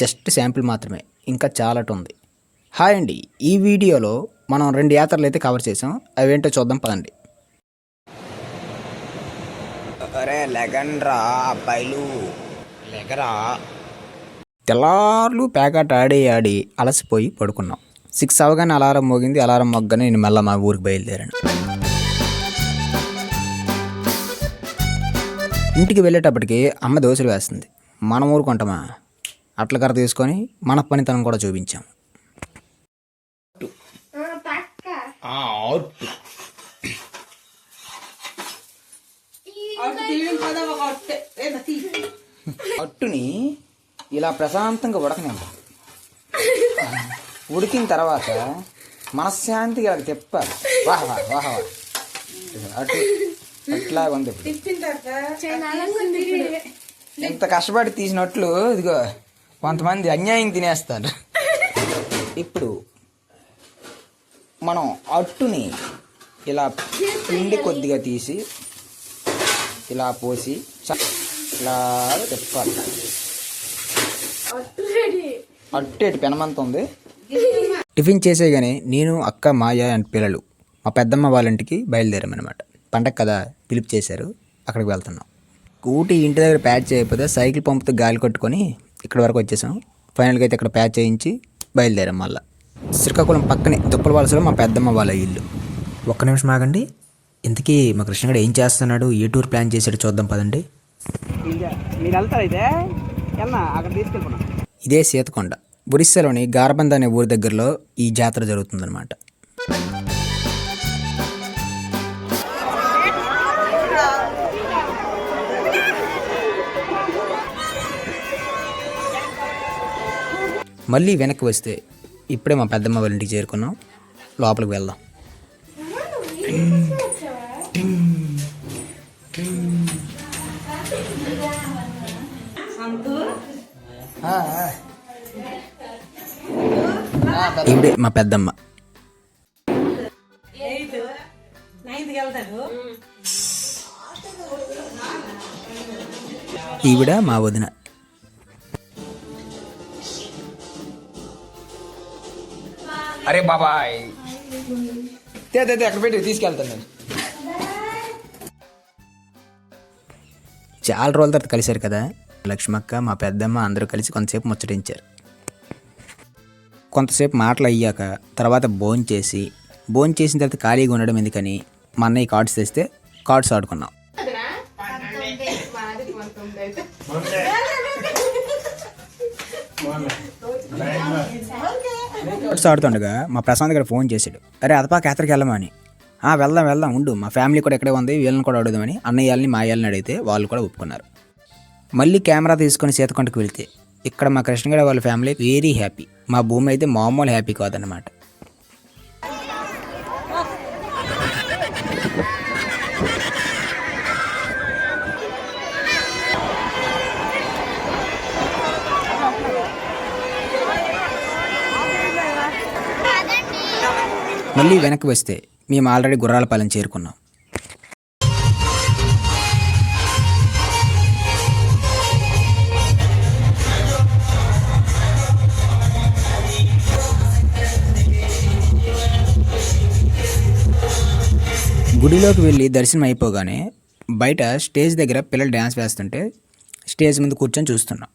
Just sample మాత్రమే. ఇంకా చాలాట ఉంది హాయ్ అండి. ఈ వీడియోలో మనం రెండు యాత్రలు అయితే కవర్ చేసాం అవేంటో చూద్దాం పదండి. అరే లెగండ్రా అబ్బాయిలు. లెగరా? తెల్లార్లు ప్యాకెట్ ఆడి ఆడి అలసిపోయి పడుకున్నాం. సిక్స్ అవగానే అలారం మోగింది. అలారం మొగ్గనే నేను మళ్ళీ మా ఊరికి బయలుదేరాను. ఇంటికి వెళ్ళేటప్పటికి అమ్మ దోశలు వేస్తుంది. మనం ఊరుకుంటామా? అట్ల కర్ర తీసుకొని మన పనితనం కూడా చూపించాం. అట్టుని ఇలా ప్రశాంతంగా ఉడకనివ్వండి. ఉడికిన తర్వాత మనశ్శాంతిగా ఇలా తిప్పాలి. వాహ వాహ వాహ వాహ. అటు అట్లా ఉంది. ఎంత కష్టపడి తీసినట్లు ఇదిగో. కొంతమంది అన్యాయం తినేస్తారు. ఇప్పుడు మనం అట్టుని ఇలా పిండి కొద్దిగా తీసి ఇలా పోసి ఇలా తిప్పాలి. అట్టేటి పెనమంత ఉంది? టిఫిన్ చేసేగానే నేను అక్క మాయ అండ్ పిల్లలు మా పెద్దమ్మ వాళ్ళ ఇంటికి బయలుదేరామన్నమాట. పండగ కదా పిలుపు చేశారు. అక్కడికి వెళ్తున్నాం. స్కూటీ ఇంటి దగ్గర ప్యాచ్ చేయకపోతే సైకిల్ పంపుతో గాలి కొట్టుకొని ఇక్కడ వరకు వచ్చేసాం. ఫైనల్గా అయితే ఇక్కడ ప్యాచ్ చేయించి బయలుదేరాం మళ్ళా. శ్రీకాకుళం పక్కనే దుప్పల వలసలో మా పెద్దమ్మ వాళ్ళ ఇల్లు. ఒక్క నిమిషం ఆగండి. ఇంతకీ మా కృష్ణగడ ఏం చేస్తున్నాడు? ఏ టూర్ ప్లాన్ చేశాడు చూద్దాం పదండి. వెళ్ళా ఇదే సీతకొండ. ఒరిస్సాలోని గార్బంద్ అనే ఊరి దగ్గరలో ఈ జాతర జరుగుతుందన్నమాట. మళ్ళీ వెనక్కి వస్తే ఇప్పుడే మా పెద్దమ్మ వాళ్ళ ఇంటికి చేరుకున్నాం. లోపలికి వెళ్దాం. ఇప్పుడే మా పెద్దమ్మ. ఈవిడ మా వదిన. అరే బాబాయ్. తే అక్కడ పెట్టి తీసుకెళ్తాను నేను. చాలా రోజుల తర్వాత కలిశారు కదా? లక్ష్మక్క మా పెద్దమ్మ అందరూ కలిసి కొంతసేపు ముచ్చటించారు. కొంతసేపు మాటలు అయ్యాక తర్వాత భోన్ చేసి భోన్ చేసిన తర్వాత ఖాళీగా ఉండడం ఎందుకని మా అన్నయ్య కార్డ్స్ తెస్తే కార్డ్స్ ఆడుకున్నాం. కార్డ్స్ ఆడుతుండగా మా ప్రశాంత్ గారు ఫోన్ చేశాడు. అరే అదపా యాత్రకి వెళ్ళమని "ఆ, వెళ్దాం వెళ్దాం ఉండు. మా ఫ్యామిలీ కూడా ఇక్కడే ఉంది వీళ్ళని కూడా అడుగుదామని. అన్నయ్యాలని మా అడిగితే వాళ్ళు కూడా ఒప్పుకున్నారు. మళ్ళీ కెమెరా తీసుకొని సీతకొండకు వెళితే ఇక్కడ మా కృష్ణగడ వాళ్ళ ఫ్యామిలీ వెరీ హ్యాపీ. మా భూమి అయితే మామూలు హ్యాపీ కాదన్నమాట. మళ్ళీ వెనక్కి వస్తే మేము ఆల్రెడీ గుర్రాలపాలెం చేరుకున్నాం. గుడిలోకి వెళ్ళి దర్శనం అయిపోగానే బయట స్టేజ్ దగ్గర పిల్లలు డ్యాన్స్ వేస్తుంటే స్టేజ్ ముందు కూర్చొని చూస్తున్నాం.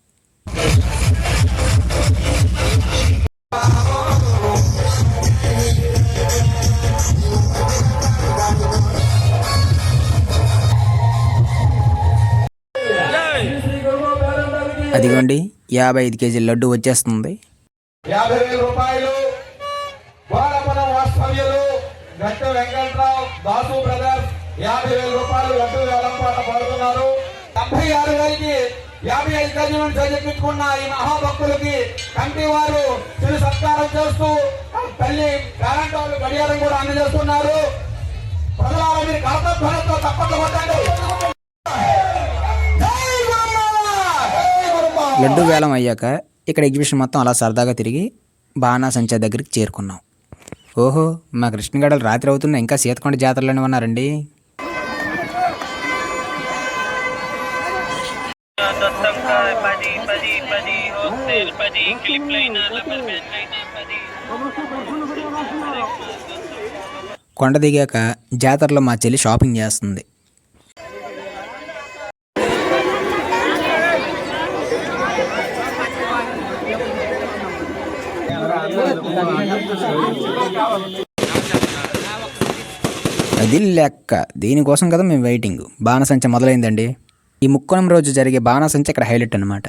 అదిగోండి యాభై ఐదు కేజీల లడ్డు వచ్చేస్తుంది. యాభై వేల రూపాయలు వారపురం వాస్తవ్యులు గట్టు వెంకట్రావు దాసు బ్రదర్స్ యాభై వేల రూపాయలు లడ్డు వేలం పాట పడుతున్నారు. డెబ్బై ఆరు వేలకి యాభై ఐదు గజలను చదివించుకున్న ఈ మహాభక్తులకి కంటి వారు చిరు సత్కారం చేస్తూ తల్లి కరెంట్ వాళ్ళు గడియారం కూడా అందజేస్తున్నారు. ప్రజలారా మీరు కర్తవ్యంతో తప్పక కొట్టండి. లడ్డు వేలం అయ్యాక ఇక్కడ ఎగ్జిబిషన్ మొత్తం అలా సరదాగా తిరిగి బాణా బాణాసంచా దగ్గరికి చేరుకున్నాం. ఓహో మా కృష్ణగడలు రాత్రి అవుతున్నా ఇంకా సీతకొండ జాతరలోనే ఉన్నారండి. కొండ దిగాక జాతరలో మా చెల్లి షాపింగ్ చేస్తుంది. అది లెక్క. దీనికోసం కదా మేము వెయిటింగ్ బాణసంచ మొదలైందండి. ఈ ముక్కోణం రోజు జరిగే బాణసంచ ఇక్కడ హైలైట్ అనమాట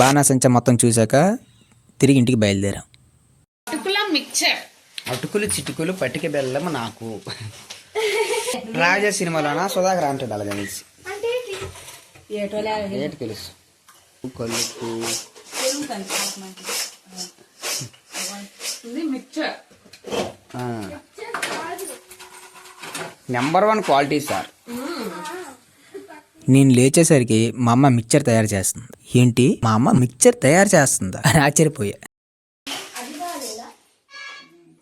బాణసంచ మొత్తం చూశాక తిరిగి ఇంటికి బయలుదేరాం. అటుకుల మిక్చర్. అటుకులు చిటుకులు పట్టిక బెల్లం నాకు. రాజా సినిమాలోనా? సుధాకర్ అంటాడు అలాగే తెలిసి. ఏంటి తెలుసు? కొలుపు. ఇది mixture. Number one quality sir నేను లేచేసరికి మా అమ్మ మిక్చర్ తయారు చేస్తుంది. ఏంటి? మా అమ్మ మిక్చర్ తయారు చేస్తుందా? అని ఆశ్చర్యపోయా.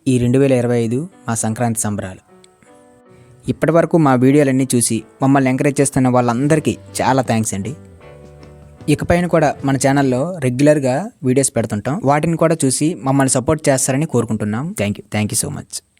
ఈ రెండు వేల ఇరవై ఐదు మా సంక్రాంతి సంబరాలు. ఇప్పటి వరకు మా వీడియోలన్నీ చూసి మమ్మల్ని ఎంకరేజ్ చేస్తున్న వాళ్ళందరికీ చాలా థ్యాంక్స్ అండి. ఇకపైన కూడా మన ఛానల్లో రెగ్యులర్గా వీడియోస్ పెడుతుంటాం. వాటిని కూడా చూసి మమ్మల్ని సపోర్ట్ చేస్తారని కోరుకుంటున్నాం. Thank you thank you so much.